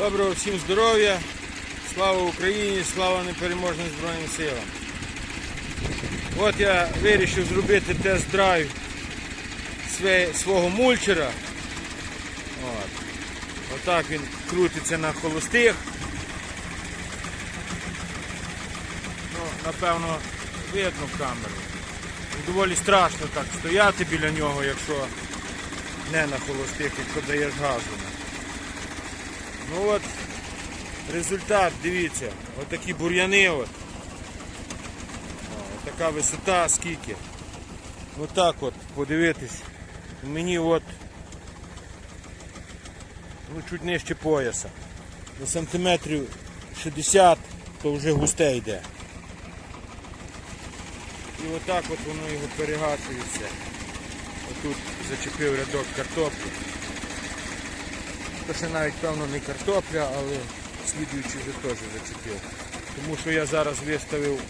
Доброго всім здоров'я, слава Україні, слава непереможним Збройним силам. От я вирішив зробити тест-драйв свого мульчера. От. Отак він крутиться на холостих. Ну, напевно, видно в камеру. Доволі страшно так стояти біля нього, якщо не на холостих, якщо даєш газу. Ну от результат, дивіться, отакі бур'яни от. Така висота, скільки. Отак от, подивитись. Мені от ну, чуть нижче пояса. На сантиметрів 60, то вже густе йде. І отак от воно його перегачує все. Отут зачепив рядок картоплі. То ще навіть певно не картопля, але слідуючий вже теж зачепив. Тому що я зараз виставив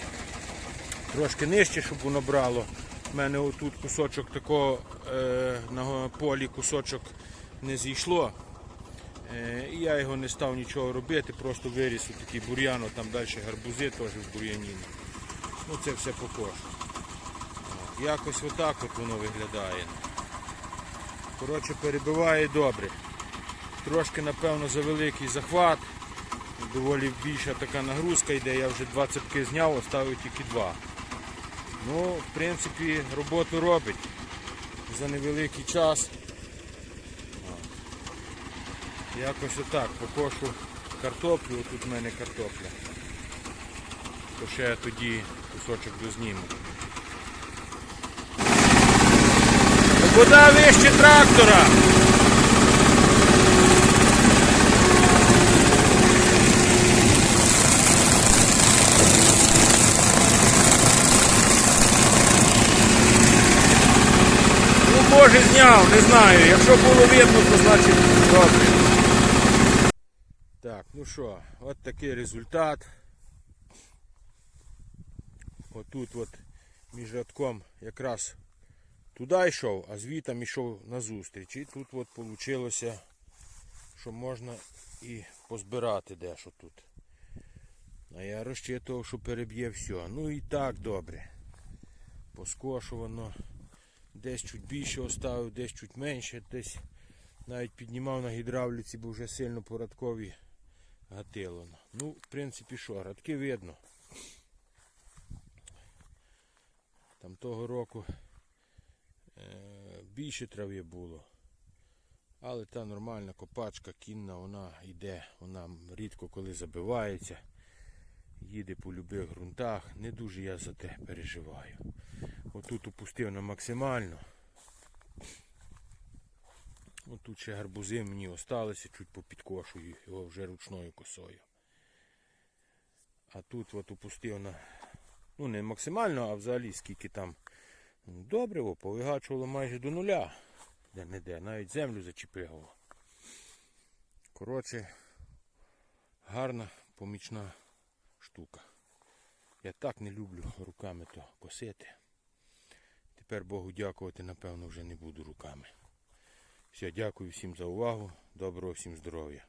трошки нижче, щоб воно брало. У мене отут кусочок такого е, на полі кусочок не зійшло. Е, і я його не став нічого робити, просто виріс у такий бур'ян, там далі гарбузи теж в бур'яніні. Ну це все покош. От, Якось отак от воно виглядає. Коротше, перебиває добре. Трошки, напевно, завеликий захват. Доволі більша така нагрузка йде, я вже два цепки зняв, оставив тільки два. Ну, в принципі, роботу робить за невеликий час. Якось отак покошу картоплю, отут в мене картопля. То ще я тоді кусочок дозніму. Вода вище трактора. Ну, може зняв, не знаю. Якщо було видно, то значить добре. Так, ну що, от такий результат. Отут от між рядком якраз туди йшов, а звітом йшов назустріч. І тут от вийшло, що можна і позбирати дещо тут. А я розчитував, що переб'є все. Ну і так добре. Поскошувано. Десь чуть більше оставив, десь чуть менше, десь навіть піднімав на гідравліці, бо вже сильно порадкові гатило. Ну, в принципі, що, радки видно. Там того року е, більше трави було. Але та нормальна копачка кінна, вона йде, вона рідко коли забивається. Їде по любих ґрунтах. Не дуже я за те переживаю. Отут опустив на максимально. Отут ще гарбузи мені осталися, чуть попідкошую його вже ручною косою. А тут от опустив на, ну не максимально, а взагалі скільки там добриво, повигачувало майже до нуля. Де не де, навіть землю зачепило. Коротше, гарна помічна штука. Я так не люблю руками то косити. Тепер Богу дякувати, напевно, вже не буду руками. Все, дякую всім за увагу. Доброго всім здоров'я.